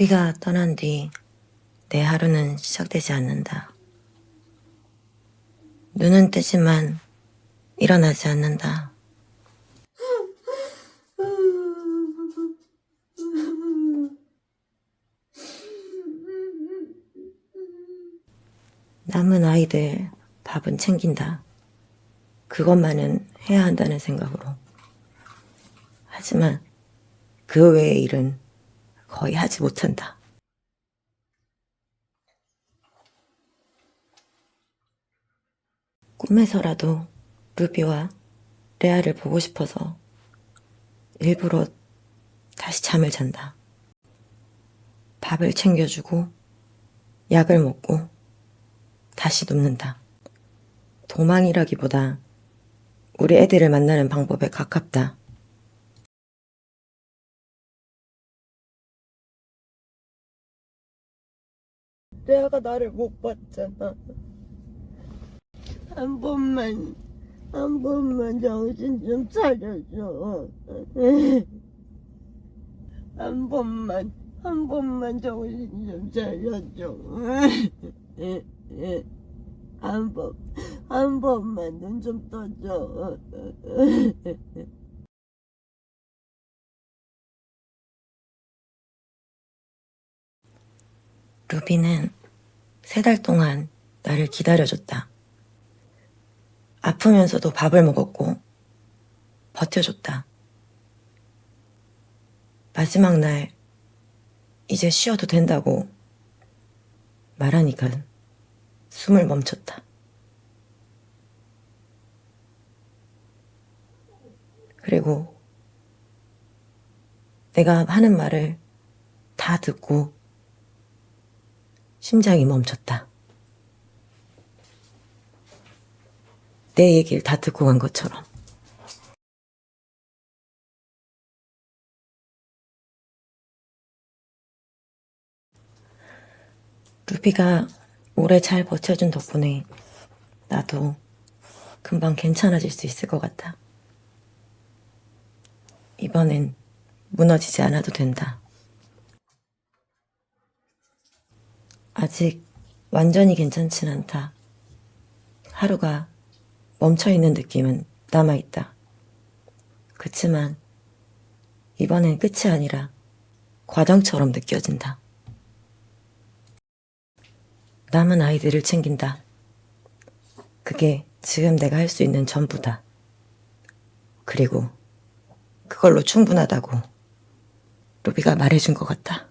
루비가 떠난 뒤 내 하루는 시작되지 않는다. 눈은 뜨지만 일어나지 않는다. 남은 아이들 밥은 챙긴다. 그것만은 해야 한다는 생각으로. 하지만 그 외의 일은 거의 하지 못한다. 꿈에서라도 루비와 레아를 보고 싶어서 일부러 다시 잠을 잔다. 밥을 챙겨주고 약을 먹고 다시 눕는다. 도망이라기보다 우리 애들을 만나는 방법에 가깝다. 레아가 나를 못 봤잖아. 한 번만, 한 번만 정신 좀 차려줘. 한 번만, 한 번만 정신 좀 차려줘. 한 번, 한 번만 눈 좀 떠줘. 루비는 세 달 동안 나를 기다려줬다. 아프면서도 밥을 먹었고, 버텨줬다. 마지막 날, 이제 쉬어도 된다고 말하니까 숨을 멈췄다. 그리고 내가 하는 말을 다 듣고 심장이 멈췄다. 내 얘기를 다 듣고 간 것처럼. 루비가 오래 잘 버텨준 덕분에 나도 금방 괜찮아질 수 있을 것 같아. 이번엔 무너지지 않아도 된다. 아직 완전히 괜찮진 않다. 하루가 멈춰있는 느낌은 남아있다. 그치만 이번엔 끝이 아니라 과정처럼 느껴진다. 남은 아이들을 챙긴다. 그게 지금 내가 할 수 있는 전부다. 그리고 그걸로 충분하다고 루비가 말해준 것 같다.